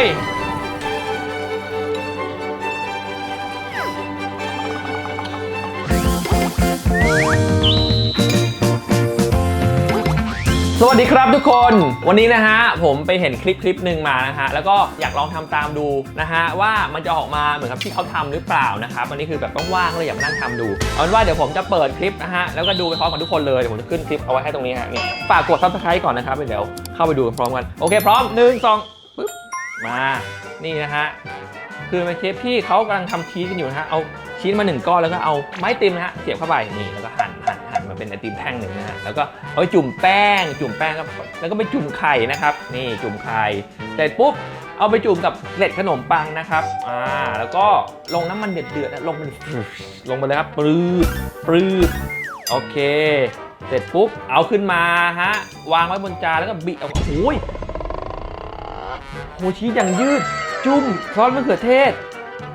ยสวัสดีครับทุกคน วันนี้นะฮะ ผมไปเห็นคลิปคลิปหนึ่งมานะฮะ แล้วก็อยากลองทำตามดูนะฮะ ว่ามันจะออกมาเหมือนกับที่เขาทำหรือเปล่านะครับวันนี้คือแบบว่างๆเลยอยากนั่งทำดูเอาเป็นว่าเดี๋ยวผมจะเปิดคลิปนะฮะ แล้วก็ดูไปพร้อมกับทุกคนเลย เดี๋ยวผมจะขึ้นคลิปเอาไว้ให้ตรงนี้ฮะนี่ฝากกด subscribe ก่อนนะครับเดี๋ยวเข้าไปดูพร้อมกัน โอเค พร้อมหนึ่งสอง มานี่นะฮะคือเป็นเชฟที่เขากำลังทำชีสกันอยู่นะฮะเอาชีสมาหนึ่งก้อนแล้วก็เอาไม้ติมนะฮะเสียบเข้าไปนี่แล้วก็หั่นหั่นหั่นมาเป็นไอติมแท่งหนึ่งนะฮะแล้วก็เอาไปจุ่มแป้ง จุ่มแป้งแล้วแล้วก็ไปจุ่มไข่นะครับ นี่จุ่มไข่เสร็จปุ๊บเอาไปจุ่มกับเกล็ดขนมปังนะครับอ่าแล้วก็ลงน้ำมันเดือดเดือดๆนะลงไปลงไปเลยครับปรืดปรืดโอเค เสร็จปุ๊บเอาขึ้นมาฮะวางไว้บนจานแล้วก็บิดออกมาโอ้ย โหชีสอย่างยืด จุ่มซอสมะเขือเทศ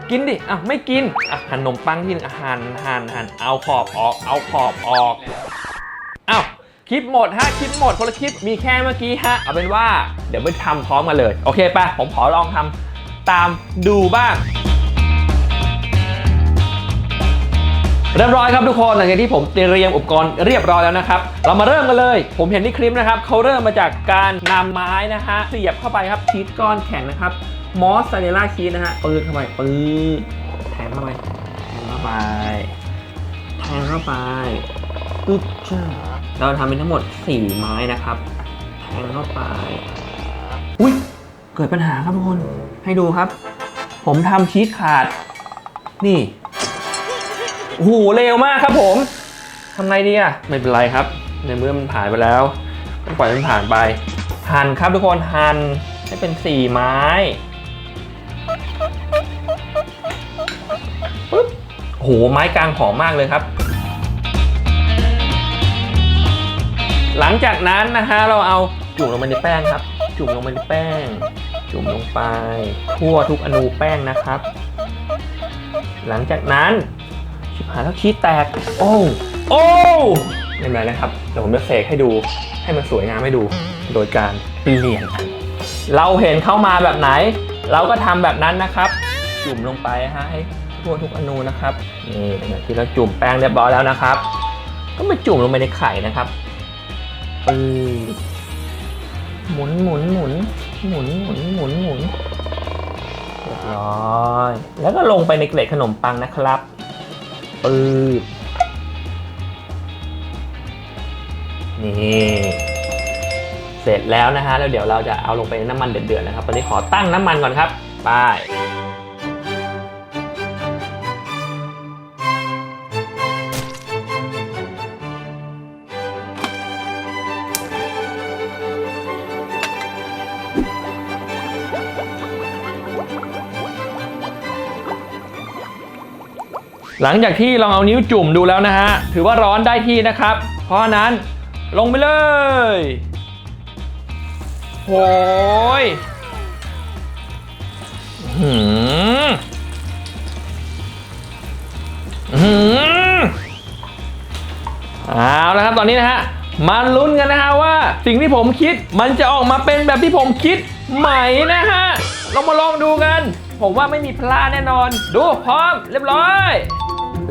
กินดิ อะ ไม่กิน อะหั่นขนมปังที่หนึงอะหั่นหั่นหั่นเอาขอบออก เอาขอบออกอ้าวคลิปหมดฮะคลิปหมดคนละคลิปมีแค่เมื่อกี้ฮะเอาเป็นว่าเดี๋ยวไปทำพร้อมกันเลย โอเคป่ะผมขอลองทำตามดูบ้าง เรียบร้อยครับทุกคนหลังจากที่ผมเตรียมอุปกรณ์เรียบร้อยแล้วนะครับ เรามาเริ่มกันเลย ผมเห็นในคลิปนะครับเขาเริ่มมาจากการนำไม้นะฮะเสียบเข้าไปครับชีสก้อนแข็งนะครับมอสซาเรลล่าชีสนะฮะปืนเข้าไปปืนแทงเข้าไปแทงเข้าไปแทงเข้าไปปึ๊บจ้าเราทำเป็นทั้งหมด 4 ไม้นะครับแทงเข้าไปอุ้ยเกิดปัญหาครับทุกคนให้ดูครับ ผมทำชีสขาด นี่ หเร็วมากครับผมทำไงดีอะไม่เป็นไรครับ ในเมื่อมันผ่านไปแล้วก็ปล่อยมันผ่านไปหั่นครับทุกคนหั่นให้เป็นสี่ไม้ปึ๊บโอ้โหไม้กลางหอมมากเลยครับ หลังจากนั้นนะฮะเราเอาจุ่มลงไปในแป้งครับ จุ่มลงไปในแป้ง จุ่มลงไปทั่วทุกอนูแป้งนะครับ หลังจากนั้น ชิบหายแล้วชีสแตก โอ้โอ้ไม่เป็นไรนะครับเดี๋ยวผมจะเสกให้ดูให้มันสวยงามให้ดู โดยการเปลี่ยนเราเห็นเข้ามาแบบไหน เราก็ทำแบบนั้นนะครับ จุ่มลงไปฮะให้ทั่วทุกอนูนะครับนี่หลังจากที่เราจุ่มแป้งเรียบร้อยแล้วนะครับ ก็มาจุ่มลงไปในไข่นะครับปืหมุนหมุนหมุนหมุนหมุนหมุนหมุนเรียบร้อย แล้วก็ลงไปในเกล็ดขนมปังนะครับ ปืดนี่เสร็จแล้วนะฮะแล้วเดี๋ยวเราจะเอาลงไปในน้ำมันเดือดๆนะครับ ตอนนี้ขอตั้งน้ำมันก่อนครับไป หลังจากที่ลองเอานิ้วจุ่มดูแล้วนะฮะ ถือว่าร้อนได้ที่นะครับ เพราะนั้นลงไปเลยโอ้ยอื้อหืออื้อหือเอาละครับตอนนี้นะฮะ มาลุ้นกันนะฮะว่าสิ่งที่ผมคิดมันจะออกมาเป็นแบบที่ผมคิดไหมนะฮะเรามาลองดูกัน ผมว่าไม่มีพลาดแน่นอน ดูพร้อมเรียบร้อย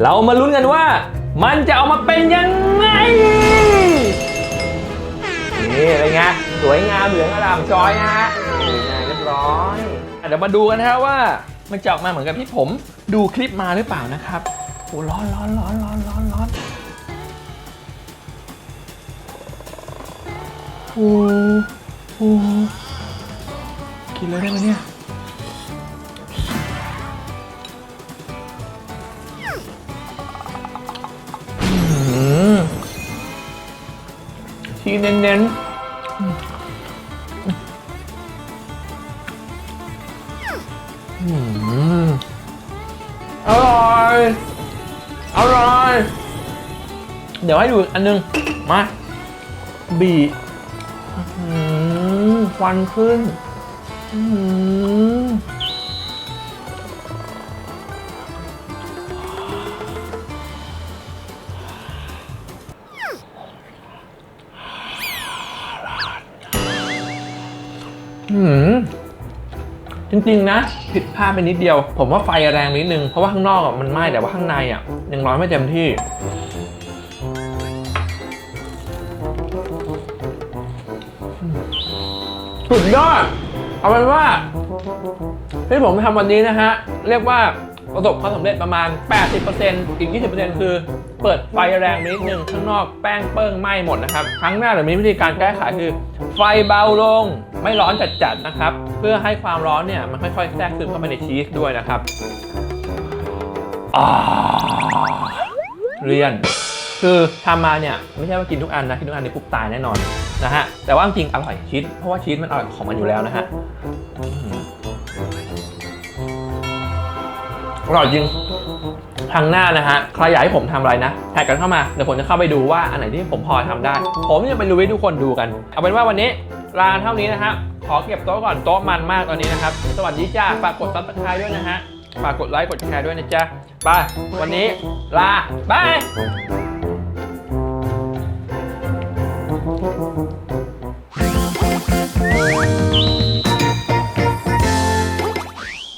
เรามาลุ้นกันว่า มันจะออกมาเป็นยังไง นี่เป็นไงสวยงามเหลืองอร่ามจอยนะฮะนี่ไงเรียบร้อยอะเดี๋ยวมาดูกันนะฮะว่า มันจะออกมาเหมือนกับที่ผมดูคลิปมาหรือเปล่านะครับโอ้ร้อนร้อนร้อนร้อนร้อนร้อนโอ้โหกินเลยได้ไหมเนี่ย ชีสเน้นๆอืมอร่อย อร่อย เดี๋ยวให้ดูอีกอันนึง มา บีควันขึ้น อื้อ อืมจริงๆนะผิดพลาดไปนิดเดียว ผมว่าไฟแรงนิดนึง เพราะว่าข้างนอกมันไหม้แต่ว่าข้างในอะยังร้อนไม่เต็มที่ สุดยอด เอาเป็นว่า ที่ผมทำวันนี้นะฮะ เรียกว่าประสบความสำเร็จประมาณ 80%อีก 20%คือ เปิดไฟแรงนิดนึงข้างนอกแป้งเปิ้งไหม้หมดนะครับ ครั้งหน้าเดี๋ยวมีวิธีการแก้ไขคือ ไฟเบาลง ไม่ร้อนจัดๆนะครับ เพื่อให้ความร้อนเนี่ยมันค่อยๆแทรกซึมเข้าไปในชีสด้วยนะครับเรียน คือทำมาเนี่ยไม่ใช่ว่ากินทุกอันนะกินทุกอันนี่ปุ๊บตายแน่นอนนะฮะแต่ว่าจริงๆอร่อยชีสเพราะว่าชีสมันอร่อยของมันอยู่แล้วนะฮะอร่อยจริงครั้งหน้านะฮะใครอยากให้ผมทำอะไรนะแท็กกันเข้ามาเดี๋ยวผมจะเข้าไปดูว่าอันไหนที่ผมพอทำได้ ผมจะไปลุยให้ทุกคนดูกัน เอาเป็นว่าวันนี้ ลาเท่านี้นะฮะขอเก็บโต๊ะก่อนโต๊ะมันมากตอนนี้นะครับ สวัสดีจ้าฝากกดซับสไครต์ด้วยนะฮะฝากกดไลค์กดแชร์ด้วยนะจ๊ะไปวันนี้ลาบาย